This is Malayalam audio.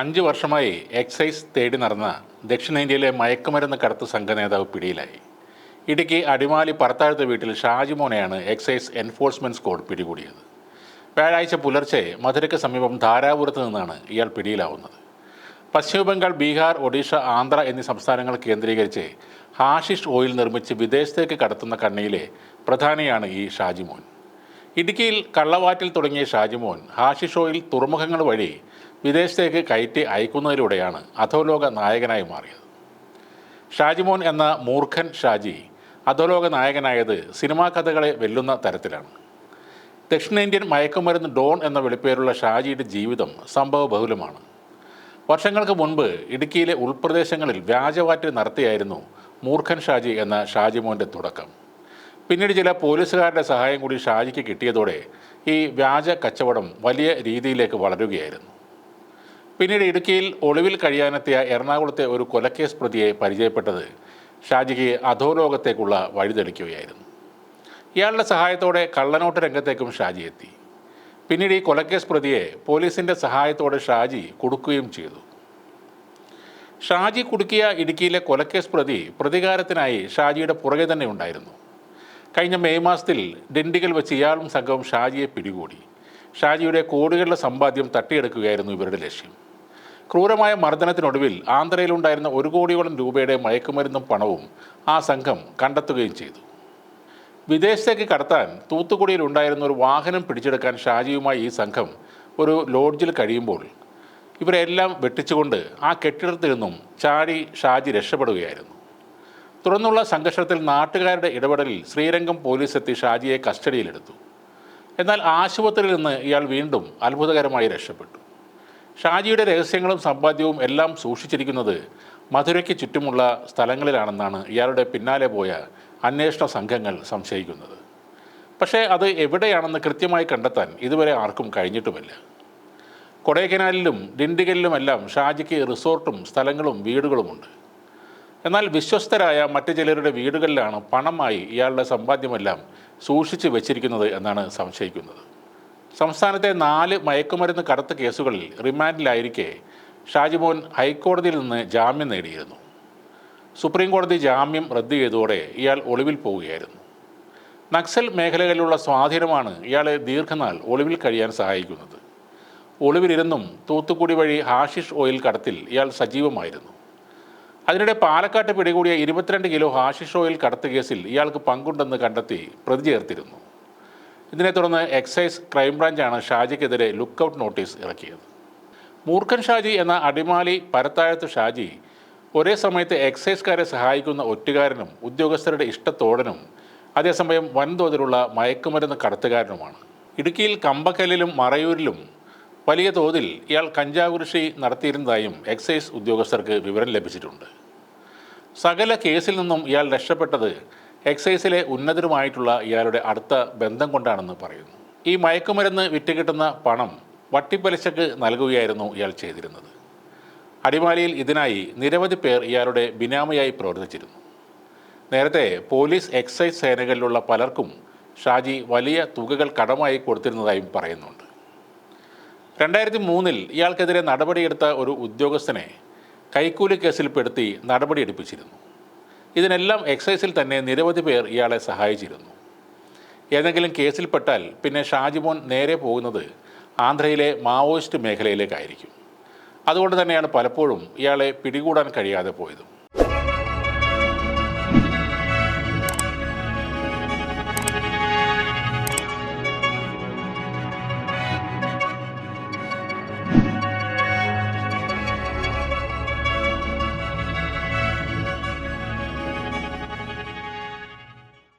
അഞ്ച് വർഷമായി എക്സൈസ് തേടി നടന്ന ദക്ഷിണേന്ത്യയിലെ മയക്കുമരുന്ന് കടത്ത് സംഘ നേതാവ് പിടിയിലായി. ഇടുക്കി അടിമാലി പറത്താഴ്ത്ത വീട്ടിൽ ഷാജിമോനെയാണ് എക്സൈസ് എൻഫോഴ്സ്മെന്റ് സ്ക്വാഡ് പിടികൂടിയത്. വ്യാഴാഴ്ച പുലർച്ചെ മധുരയ്ക്ക് സമീപം ധാരാപുരത്ത് നിന്നാണ് ഇയാൾ പിടിയിലാവുന്നത്. പശ്ചിമബംഗാൾ ബീഹാർ ഒഡീഷ ആന്ധ്ര എന്നീ സംസ്ഥാനങ്ങൾ കേന്ദ്രീകരിച്ച് ഹാഷിഷ് ഓയിൽ നിർമ്മിച്ച് വിദേശത്തേക്ക് കടത്തുന്ന കണ്ണിയിലെ പ്രധാനിയാണ് ഈ ഷാജിമോൻ ഇടുക്കിയിൽ കള്ളവാറ്റിൽ തുടങ്ങിയ ഷാജിമോൻ ഹാഷിഷോയിൽ തുറമുഖങ്ങൾ വഴി വിദേശത്തേക്ക് കയറ്റി അയക്കുന്നതിലൂടെയാണ് അധോലോക നായകനായി മാറിയത്. ഷാജിമോൻ എന്ന മൂർഖൻ ഷാജി അധോലോക നായകനായത് സിനിമാ കഥകളെ വെല്ലുന്ന തരത്തിലാണ്. ദക്ഷിണേന്ത്യൻ മയക്കുമരുന്ന് ഡോൺ എന്ന വിളിപ്പേരുള്ള ഷാജിയുടെ ജീവിതം സംഭവ ബഹുലമാണ്. വർഷങ്ങൾക്ക് മുൻപ് ഇടുക്കിയിലെ ഉൾപ്രദേശങ്ങളിൽ വ്യാജവാറ്റ് നടത്തിയായിരുന്നു മൂർഖൻ ഷാജി എന്ന ഷാജിമോന്റെ തുടക്കം. പിന്നീട് ചില പോലീസുകാരുടെ സഹായം കൂടി ഷാജിക്ക് കിട്ടിയതോടെ ഈ വ്യാജ കച്ചവടം വലിയ രീതിയിലേക്ക് വളരുകയായിരുന്നു. പിന്നീട് ഇടുക്കിയിൽ ഒളിവിൽ കഴിയാനെത്തിയ എറണാകുളത്തെ ഒരു കൊലക്കേസ് പ്രതിയെ പരിചയപ്പെട്ടത് ഷാജിക്ക് അധോലോകത്തേക്കുള്ള വഴിതെളിക്കുകയായിരുന്നു. ഇയാളുടെ സഹായത്തോടെ കള്ളനോട്ട് രംഗത്തേക്കും ഷാജി എത്തി. പിന്നീട് ഈ കൊലക്കേസ് പ്രതിയെ പോലീസിന്റെ സഹായത്തോടെ ഷാജി കുടുക്കുകയും ചെയ്തു. ഷാജി കുടുക്കിയ ഇടുക്കിയിലെ കൊലക്കേസ് പ്രതി പ്രതികാരത്തിനായി ഷാജിയുടെ പുറകെ തന്നെ ഉണ്ടായിരുന്നു. കഴിഞ്ഞ മെയ് മാസത്തിൽ ഡിണ്ടിഗൽ വെച്ച് ഇയാളും സംഘവും ഷാജിയെ പിടികൂടി. ഷാജിയുടെ കോടികളുടെ സമ്പാദ്യം തട്ടിയെടുക്കുകയായിരുന്നു ഇവരുടെ ലക്ഷ്യം. ക്രൂരമായ മർദ്ദനത്തിനൊടുവിൽ ആന്ധ്രയിലുണ്ടായിരുന്ന ഒരു കോടിയോളം രൂപയുടെ മയക്കുമരുന്നും പണവും ആ സംഘം കണ്ടെത്തുകയും ചെയ്തു. വിദേശത്തേക്ക് കടത്താൻ തൂത്തുക്കുടിയിൽ ഉണ്ടായിരുന്ന ഒരു വാഹനം പിടിച്ചെടുക്കാൻ ഷാജിയുമായി ഈ സംഘം ഒരു ലോഡ്ജിൽ കഴിയുമ്പോൾ ഇവരെല്ലാം വെട്ടിച്ചുകൊണ്ട് ആ കെട്ടിടത്തിൽ നിന്നും ചാടി ഷാജി രക്ഷപ്പെടുകയായിരുന്നു. തുടർന്നുള്ള സംഘർഷത്തിൽ നാട്ടുകാരുടെ ഇടപെടലിൽ ശ്രീരംഗം പോലീസ് എത്തി ഷാജിയെ കസ്റ്റഡിയിലെടുത്തു. എന്നാൽ ആശുപത്രിയിൽ നിന്ന് ഇയാൾ വീണ്ടും അത്ഭുതകരമായി രക്ഷപ്പെട്ടു. ഷാജിയുടെ രഹസ്യങ്ങളും സമ്പാദ്യവും എല്ലാം സൂക്ഷിച്ചിരിക്കുന്നത് മധുരയ്ക്ക് ചുറ്റുമുള്ള സ്ഥലങ്ങളിലാണെന്നാണ് ഇയാളുടെ പിന്നാലെ പോയ അന്വേഷണ സംഘങ്ങൾ സംശയിക്കുന്നത്. പക്ഷേ അത് എവിടെയാണെന്ന് കൃത്യമായി കണ്ടെത്താൻ ഇതുവരെ ആർക്കും കഴിഞ്ഞിട്ടുമില്ല. കൊടൈക്കനാലിലും ഡിണ്ടിഗലിലുമെല്ലാം ഷാജിക്ക് റിസോർട്ടും സ്ഥലങ്ങളും വീടുകളുമുണ്ട്. എന്നാൽ വിശ്വസ്തരായ മറ്റു ചിലരുടെ വീടുകളിലാണ് പണമായി ഇയാളുടെ സമ്പാദ്യമെല്ലാം സൂക്ഷിച്ചു വെച്ചിരിക്കുന്നത് എന്നാണ് സംശയിക്കുന്നത്. സംസ്ഥാനത്തെ നാല് മയക്കുമരുന്ന് കടത്ത് കേസുകളിൽ റിമാൻഡിലായിരിക്കെ ഷാജിമോൻ ഹൈക്കോടതിയിൽ നിന്ന് ജാമ്യം നേടിയിരുന്നു. സുപ്രീം കോടതി ജാമ്യം റദ്ദു ചെയ്തതോടെ ഇയാൾ ഒളിവിൽ പോവുകയായിരുന്നു. നക്സൽ മേഖലകളിലുള്ള സ്വാധീനമാണ് ഇയാളെ ദീർഘനാൾ ഒളിവിൽ കഴിയാൻ സഹായിക്കുന്നത്. ഒളിവിലിരുന്നും തൂത്തുക്കുടി വഴി ഹാഷിഷ് ഓയിൽ കടത്തിൽ ഇയാൾ സജീവമായിരുന്നു. അതിനിടെ പാലക്കാട്ട് പിടികൂടിയ ഇരുപത്തിരണ്ട് കിലോ ഹാഷിഷ് ഓയിൽ കടത്ത് കേസിൽ ഇയാൾക്ക് പങ്കുണ്ടെന്ന് കണ്ടെത്തി പ്രതി ചേർത്തിരുന്നു. ഇതിനെ തുടർന്ന് എക്സൈസ് ക്രൈംബ്രാഞ്ചാണ് ഷാജിക്കെതിരെ ലുക്കൌട്ട് നോട്ടീസ് ഇറക്കിയത്. മൂർഖൻ ഷാജി എന്ന അടിമാലി പരത്താഴത്ത് ഷാജി ഒരേ സമയത്ത് എക്സൈസുകാരെ സഹായിക്കുന്ന ഒറ്റുകാരനും ഉദ്യോഗസ്ഥരുടെ ഇഷ്ടത്തോടനും അതേസമയം വൻതോതിലുള്ള മയക്കുമരുന്ന് കടത്തുകാരനുമാണ്. ഇടുക്കിയിൽ കമ്പക്കല്ലിലും മറയൂരിലും വലിയ തോതിൽ ഇയാൾ കഞ്ചാവ് കൃഷി നടത്തിയിരുന്നതായും എക്സൈസ് ഉദ്യോഗസ്ഥർക്ക് വിവരം ലഭിച്ചിട്ടുണ്ട്. സകല കേസിൽ നിന്നും ഇയാൾ രക്ഷപ്പെട്ടത് എക്സൈസിലെ ഉന്നതരുമായിട്ടുള്ള ഇയാളുടെ അടുത്ത ബന്ധം കൊണ്ടാണെന്ന് പറയുന്നു. ഈ മയക്കുമരുന്ന് വിറ്റുകിട്ടുന്ന പണം വട്ടിപ്പലിശക്ക് നൽകുകയായിരുന്നു ഇയാൾ ചെയ്തിരുന്നത്. അടിമാലിയിൽ ഇതിനായി നിരവധി പേർ ഇയാളുടെ ബിനാമിയായി പ്രവർത്തിച്ചിരുന്നു. നേരത്തെ പോലീസ് എക്സൈസ് സേനകളിലുള്ള പലർക്കും ഷാജി വലിയ തുകകൾ കടമായി കൊടുത്തിരുന്നതായും പറയുന്നുണ്ട്. രണ്ടായിരത്തി മൂന്നിൽ ഇയാൾക്കെതിരെ നടപടിയെടുത്ത ഒരു ഉദ്യോഗസ്ഥനെ കൈക്കൂലി കേസിൽപ്പെടുത്തി നടപടിയെടുപ്പിച്ചിരുന്നു. ഇതിനെല്ലാം എക്സൈസിൽ തന്നെ നിരവധി പേർ ഇയാളെ സഹായിച്ചിരുന്നു. ഏതെങ്കിലും കേസിൽപ്പെട്ടാൽ പിന്നെ ഷാജിമോൻ നേരെ പോകുന്നത് ആന്ധ്രയിലെ മാവോയിസ്റ്റ് മേഖലയിലേക്കായിരിക്കും. അതുകൊണ്ട് തന്നെയാണ് പലപ്പോഴും ഇയാളെ പിടികൂടാൻ കഴിയാതെ പോയതും.